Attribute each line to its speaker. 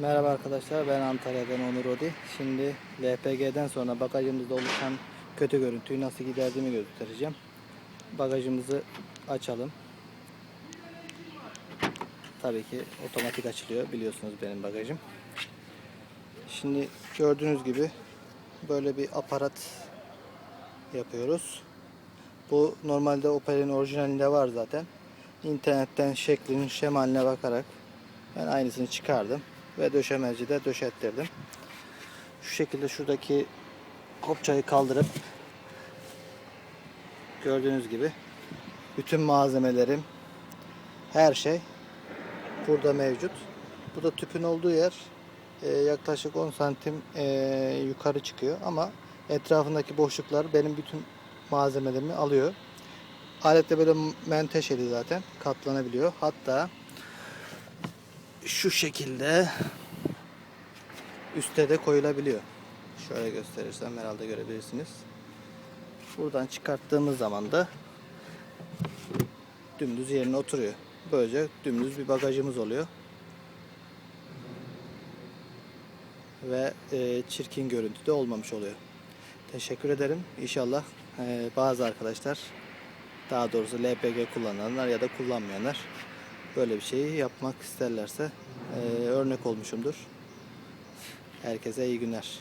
Speaker 1: Merhaba arkadaşlar ben Antalya'dan Onur Odi. Şimdi LPG'den sonra bagajımızda oluşan kötü görüntüyü nasıl giderdiğimi göstereceğim. Bagajımızı açalım. Tabii ki otomatik açılıyor biliyorsunuz benim bagajım. Şimdi gördüğünüz gibi böyle bir aparat yapıyoruz. Bu normalde Opel'in orijinalinde var zaten. İnternetten şeklinin şemaline bakarak ben aynısını çıkardım ve döşemecide döşettirdim. Şu şekilde şuradaki kopçayı kaldırıp gördüğünüz gibi bütün malzemelerim her şey burada mevcut. Bu da tüpün olduğu yer e, yaklaşık 10 santim e, yukarı çıkıyor ama etrafındaki boşluklar benim bütün malzemelerimi alıyor. Alet de böyle menteşeli zaten katlanabiliyor. Hatta şu şekilde üste de koyulabiliyor. Şöyle gösterirsem herhalde görebilirsiniz. Buradan çıkarttığımız zaman da dümdüz yerine oturuyor. Böylece dümdüz bir bagajımız oluyor. Ve e, çirkin görüntü de olmamış oluyor. Teşekkür ederim. İnşallah e, bazı arkadaşlar daha doğrusu LPG kullananlar ya da kullanmayanlar böyle bir şeyi yapmak isterlerse e, örnek olmuşumdur. Herkese iyi günler.